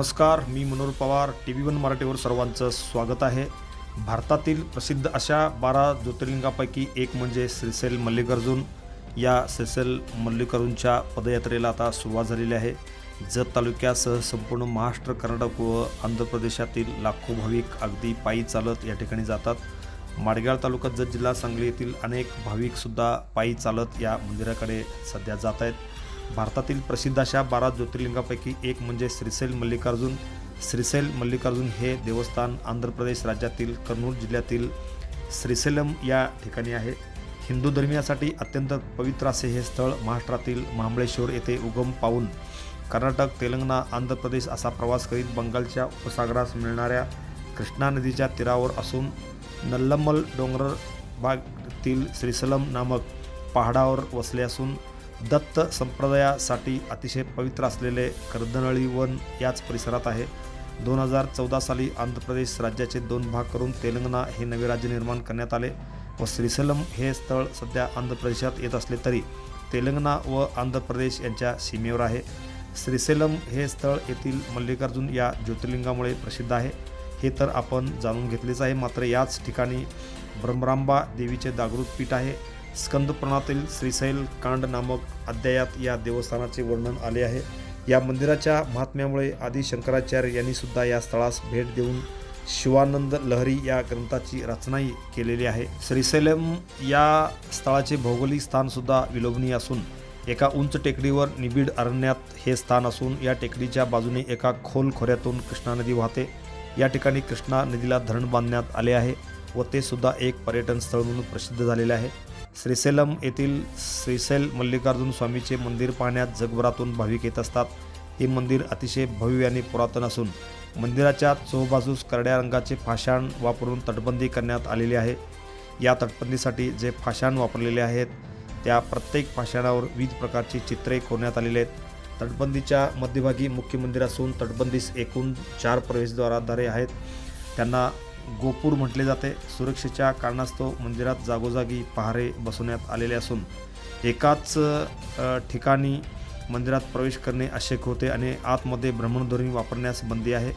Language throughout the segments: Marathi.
नमस्कार मी Manohar Pawar T V one मराठीवर सर्वांचं स्वागत आहे. भारतातील प्रसिद्ध अशा बारा ज्योतिर्लिंगापैकी एक म्हणजे श्रीसेल मल्लिकार्जुन. या श्रीसेल मल्लिकार्जुनच्या पदयात्रेला आता सुरुवात झालेली आहे. जत तालुक्यासह संपूर्ण महाराष्ट्र कर्नाटक व आंध्र प्रदेशातील लाखो भाविक अगदी पायी चालत या ठिकाणी जातात. माडगाळ तालुका जत जिल्हा सांगली येथील अनेक भाविकसुद्धा पायी चालत या मंदिराकडे सध्या जात आहेत. भारतातील प्रसिद्ध अशा बारा ज्योतिर्लिंगापैकी एक म्हणजे श्रीशैल मल्लिकार्जुन. श्रीशैल मल्लिकार्जुन हे देवस्थान आंध्र प्रदेश राज्यातील कर्नूल जिल्ह्यातील श्रीशैलम या ठिकाणी आहे. हिंदू धर्मियासाठी अत्यंत पवित्र असे हे स्थळ महाराष्ट्रातील महाबळेश्वर येथे उगम पावून कर्नाटक तेलंगणा आंध्र प्रदेश असा प्रवास करीत बंगालच्या उपसागरास मिळणाऱ्या कृष्णा नदीच्या तीरावर असून नल्लमल डोंगर भागातील श्रीसलम नामक पहाडावर वसले असून दत्त संप्रदायासाठी अतिशय पवित्र असलेले कर्दनळी वन याच परिसरात आहे. दोन हजार चौदा साली आंध्र प्रदेश राज्याचे दोन भाग करून तेलंगणा हे नवे राज्य निर्माण करण्यात आले व श्रीसलम हे स्थळ सध्या आंध्र प्रदेशात येत असले तरी तेलंगणा व आंध्र प्रदेश यांच्या सीमेवर आहे. श्रीसेलम हे स्थळ येथील मल्लिकार्जुन या ज्योतिर्लिंगामुळे प्रसिद्ध आहे. हे तर आपण जाणून घेतलेच आहे. मात्र याच ठिकाणी ब्रह्मरांबा देवीचे जागृत पीठ आहे. स्कंदपुराणातील श्रीशैल कांड नामक अध्यायात या देवस्थानाचे वर्णन आले आहे. या मंदिराच्या महात्म्यामुळे आदी शंकराचार्य यांनी सुद्धा या स्थळास भेट देऊन शिवानंद लहरी या ग्रंथाची रचनाही केलेली आहे. श्रीशैलम या स्थळाचे भौगोलिक स्थानसुद्धा विलोभनीय असून एका उंच टेकडीवर निबिड अरण्यात हे स्थान असून या टेकडीच्या बाजूने एका खोल खोऱ्यातून कृष्णा नदी वाहते. या ठिकाणी कृष्णा नदीला धरण बांधण्यात आले आहे व ते सुद्धा एक पर्यटन स्थळ म्हणून प्रसिद्ध झालेले आहे. श्रीसेलम येथील श्रीसेल मल्लिकार्जुन स्वामीचे मंदिर पाहण्यात जगभरातून भाविक येत असतात. हे मंदिर अतिशय भव्य आणि पुरातन असून मंदिराच्या चोबाजूस करड्या रंगाचे फाशाण वापरून तटबंदी करण्यात आलेली आहे. या तटबंदीसाठी जे फाशाण वापरलेले आहेत त्या प्रत्येक फाशाणावर विविध प्रकारची चित्रे कोरण्यात आलेली आहेत. तटबंदीच्या मध्यभागी मुख्य मंदिर असून तटबंदीस एकूण चार प्रवेशद्वाराद्वारे आहेत. त्यांना गोपूर म्हटले जाते. सुरक्षेच्या कारणास्तव मंदिरात जागोजागी पहारे बसवण्यात आलेले असून एकाच ठिकाणी मंदिरात प्रवेश करणे आवश्यक होते आणि आतमध्ये भ्रमणध्वनी वापरण्यास बंदी आहे.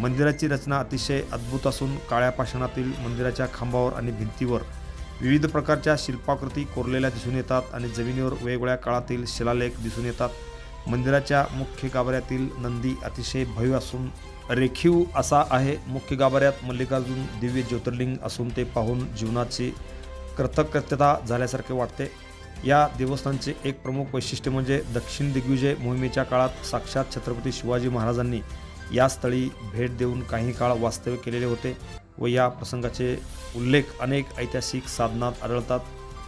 मंदिराची रचना अतिशय अद्भुत असून काळ्या पाषाणातील मंदिराच्या खांबावर आणि भिंतीवर विविध प्रकारच्या शिल्पाकृती कोरलेल्या दिसून येतात आणि जमिनीवर वेगवेगळ्या काळातील शिलालेख दिसून येतात. मंदिराच्या मुख्य गाभाऱ्यातील नंदी अतिशय भव्य असून रेखीव असा आहे. मुख्य गाभाऱ्यात मल्लिकार्जुन दिव्य ज्योतिर्लिंग असून ते पाहून जीवनाची कृतकृत्यता झाल्यासारखे वाटते. या देवस्थानचे एक प्रमुख वैशिष्ट्य म्हणजे दक्षिण दिग्विजय मोहिमेच्या काळात साक्षात छत्रपती शिवाजी महाराजांनी या स्थळी भेट देऊन काही काळ वास्तव्य केलेले होते व या प्रसंगाचे उल्लेख अनेक ऐतिहासिक साधनात आढळतात.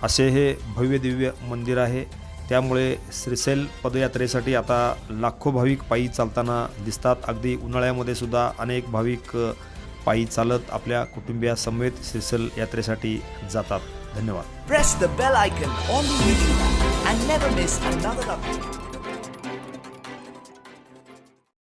असे हे भव्य दिव्य मंदिर आहे. त्यामुळे श्रीसेल पदयात्रेसाठी आता लाखो भाविक पायी चालताना दिसतात. अगदी उन्हाळ्यामध्ये सुद्धा अनेक भाविक पायी चालत आपल्या कुटुंबियासमेत श्रीसेल यात्रेसाठी जातात. धन्यवाद.